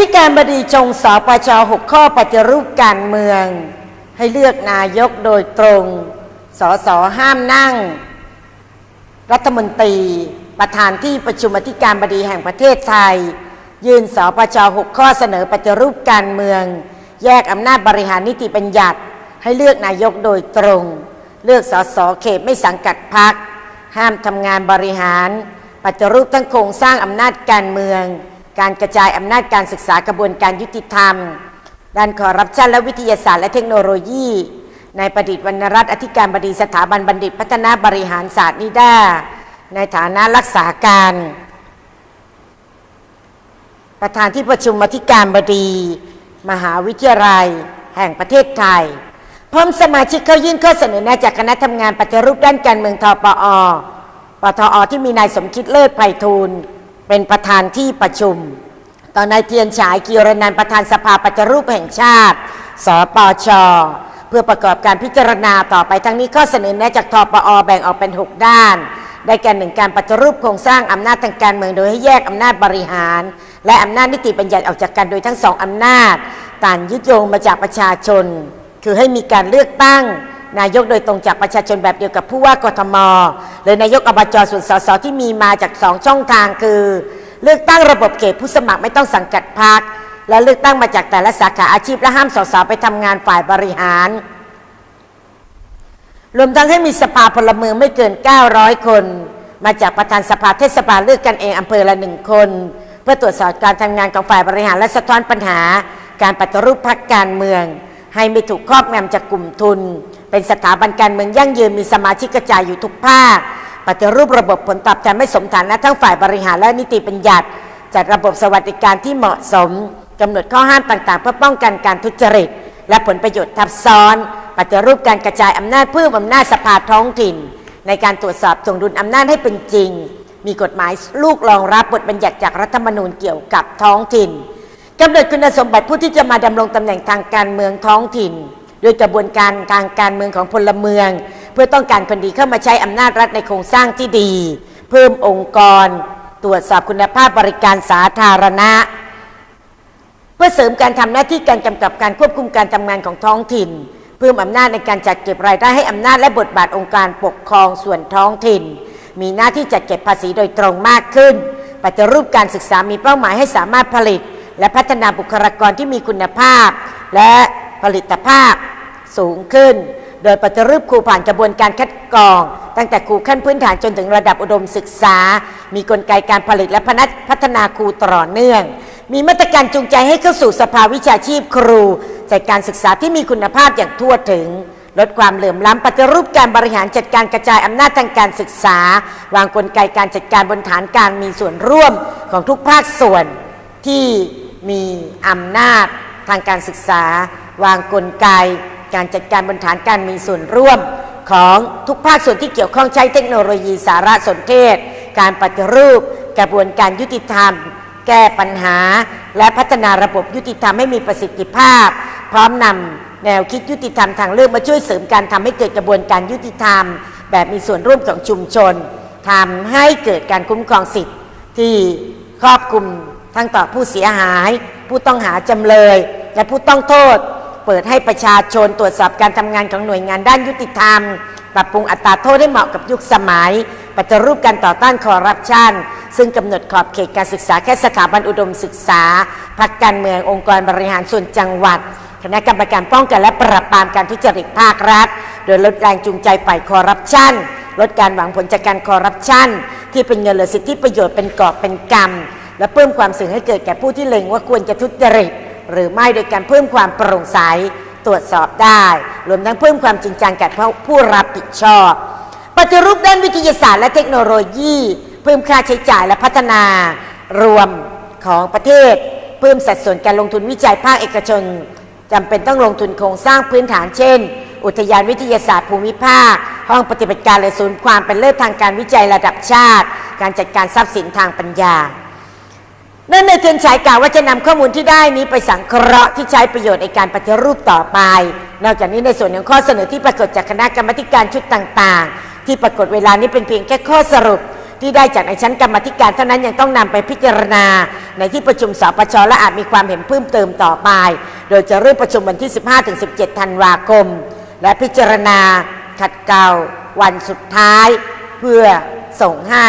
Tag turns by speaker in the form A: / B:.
A: ธิการบดีจงสปชหกข้อปฏิรูปการเมือง ให้เลือกนายกโดยตรง สสห้ามนั่ง รัฐมนตรี ประธานที่ประชุมอธิการบดีแห่งประเทศไทย ยื่นสปชหกข้อเสนอปฏิรูปการเมือง แยกอำนาจบริหารนิติบัญญัติ ให้เลือกนายกโดยตรง เลือกสสเขตไม่สังกัดพักห้ามทำงานบริหาร ปฏิรูปทั้งโครงสร้างอำนาจการเมือง การกระจายอำนาจการศึกษากระบวนการยุติธรรม ด้านคอร์รัปชันและวิทยาศาสตร์และเทคโนโลยีนายประดิษฐ์วรรณรัตน์อธิการบดีสถาบันบัณฑิตพัฒนาบริหารศาสตร์นิด้า ในฐานะรักษาการ ประธานที่ประชุมอธิการบดี มหาวิทยาลัย แห่งประเทศไทย พร้อมสมาชิกเข้ายื่นข้อเสนอแนะจากคณะทำงานปฏิรูปด้านการเมืองทปอปทอที่มีนายสมคิดเลิศไพฑูรย์ เป็นประธานที่ประชุม ตอนนายเทียนฉายกิรนันประธานสภาปฏิรูปแห่งชาติ สปช เพื่อประกอบการพิจารณาต่อไปทั้งนี้ข้อเสนอแนะจากทปอแบ่งออกเป็น 6 ด้าน ได้แก่หนึ่งการปฏิรูปโครงสร้างอำนาจทางการเมืองโดยให้แยกอำนาจบริหาร และอำนาจนิติบัญญัติออกจากกันโดยทั้งสองอำนาจต่างยึดโยงมาจากประชาชน คือให้มีการเลือกตั้ง นายกโดยตรงจากประชาชนแบบเดียวกับผู้ว่ากทมหรือนายกอบจส่วนสสที่มีมาจากสองช่องทางคือ เลือกตั้งระบบเขตผู้สมัครไม่ต้องสังกัดพรรคและเลือกตั้งมาจากแต่ละสาขาอาชีพและห้ามสสไปทำงานฝ่ายบริหาร รวมทั้งให้มีสภาพลเมืองไม่เกิน 900 คน มาจากประธานสภาเทศบาลเลือกกันเองอำเภอละหนึ่งคน เพื่อตรวจสอบการทำงานของฝ่ายบริหารและสะท้อนปัญหาการปฏิรูปพรรคการเมือง ให้ไม่ถูกครอบงำจากกลุ่มทุน เป็นสถาบันการเมืองยั่งยืนมีสมาชิกกระจายอยู่ทุกภาคปฏิรูประบบผลตอบแทนไม่สมฐานะทั้งฝ่ายบริหารและนิติบัญญัติ จัดระบบสวัสดิการที่เหมาะสมกำหนดข้อห้ามต่างๆ เพื่อป้องกันการทุจริต และผลประโยชน์ทับซ้อน ปฏิรูปการกระจายอำนาจเพิ่มอำนาจสภาท้องถิ่น ในการตรวจสอบถวงดุลอำนาจให้เป็นจริง มีกฎหมายลูกรองรับบทบัญญัติจากรัฐธรรมนูญเกี่ยวกับท้องถิ่น กำหนดคุณสมบัติผู้ที่จะมาดำรงตำแหน่งทางการเมืองท้องถิ่น โดยกระบวนการทางการเมืองของพลเมือง เพื่อต้องการคนดีเข้ามาใช้อำนาจรัฐในโครงสร้างที่ดี เพิ่มองค์กร ตรวจสอบคุณภาพบริการสาธารณะ เพื่อเสริมการทำหน้าที่การกำกับการควบคุมการทำงานของท้องถิ่น เพิ่มอำนาจในการจัดเก็บรายได้ให้อำนาจและบทบาทองค์การปกครองส่วนท้องถิ่น มีหน้าที่จัดเก็บภาษีโดยตรงมากขึ้นปฏิรูปการศึกษามีเป้าหมายให้สามารถผลิต และพัฒนาบุคลากรที่มีคุณภาพ และผลิตภาพสูงขึ้น โดยปฏิรูปครูผ่านกระบวนการคัดกรอง ตั้งแต่ครูขั้นพื้นฐานจนถึงระดับอุดมศึกษา มีกลไกการผลิตและพัฒนาครูต่อเนื่อง มีมาตรการจูงใจให้เข้าสู่สภาวิชาชีพครูจัดการศึกษาที่มีคุณภาพอย่างทั่วถึงลดความเหลื่อมล้ำปฏิรูปการบริหารจัดการกระจายอำนาจทางการศึกษา วางกลไกการจัดการบนฐานการมีส่วนร่วมของทุกภาคส่วนที่ มีอำนาจทางการศึกษา วางกลไก การจัดการบนฐานการมีส่วนร่วมของทุกภาคส่วนที่เกี่ยวข้องใช้เทคโนโลยีสารสนเทศ การปฏิรูป กระบวนการยุติธรรม แก้ปัญหา และพัฒนาระบบยุติธรรมให้มีประสิทธิภาพ พร้อมนำแนวคิดยุติธรรมทางเลือกมาช่วยเสริมการทำให้เกิดกระบวนการยุติธรรม แบบมีส่วนร่วมของชุมชนทำให้เกิดการคุ้มครองสิทธิ์ที่ครอบคลุม ทั้งต่อผู้เสียหาย ผู้ต้องหาจำเลย และผู้ต้องโทษ เปิดให้ประชาชนตรวจสอบการทำงานของหน่วยงานด้านยุติธรรม ปรับปรุงอัตราโทษให้เหมาะกับยุคสมัย ปฏิรูปการต่อต้านคอร์รัปชัน ซึ่งกำหนดขอบเขตการศึกษาแค่สถาบันอุดมศึกษาพักการเมืององค์กรบริหารส่วนจังหวัดคณะกรรมการป้องกันและปราบปรามการทุจริตภาครัฐ โดยลดแรงจูงใจฝ่ายคอร์รัปชันลดการหวังผลจากการคอร์รัปชันที่เป็นเงินหรือสิทธิประโยชน์เป็นกอบเป็นกรรม และเพิ่มความเสี่ยงให้เกิดแก่ผู้ที่เล็งว่าควรจะทุจริต หรือไม่โดยการเพิ่มความโปร่งใสตรวจสอบได้ รวมทั้งเพิ่มความจริงจังแก่ผู้รับผิดชอบ ปฏิรูปด้านวิทยาศาสตร์และเทคโนโลยี เพิ่มค่าใช้จ่ายและพัฒนารวมของประเทศ เพิ่มสัดส่วนการลงทุนวิจัยภาคเอกชนจำเป็นต้องลงทุนโครงสร้างพื้นฐานเช่น อุทยานวิทยาศาสตร์ภูมิภาค ห้องปฏิบัติการและศูนย์ความเป็นเลิศทางการวิจัยระดับชาติ การจัดการทรัพย์สินทางปัญญา นั่นในทุนชายกล่าวว่าจะนำข้อมูลที่ได้นี้ไปสังเคราะห์ที่ใช้ประโยชน์ในการปฏิรูปต่อไป นอกจากนี้ในส่วนของข้อเสนอที่ปรากฏจากคณะกรรมการชุดต่าง ๆ ที่ปรากฏเวลานี้เป็นเพียงแค่ข้อสรุปที่ได้จากในชั้นกรรมธิการเท่านั้นยังต้องนำไปพิจารณา ในที่ประชุมสปชและอาจมีความเห็นเพิ่มเติมต่อไป โดยจะเริ่มประชุมวันที่ 15-17 ธันวาคม และพิจารณาขัดเกลาวันสุดท้าย เพื่อส่งให้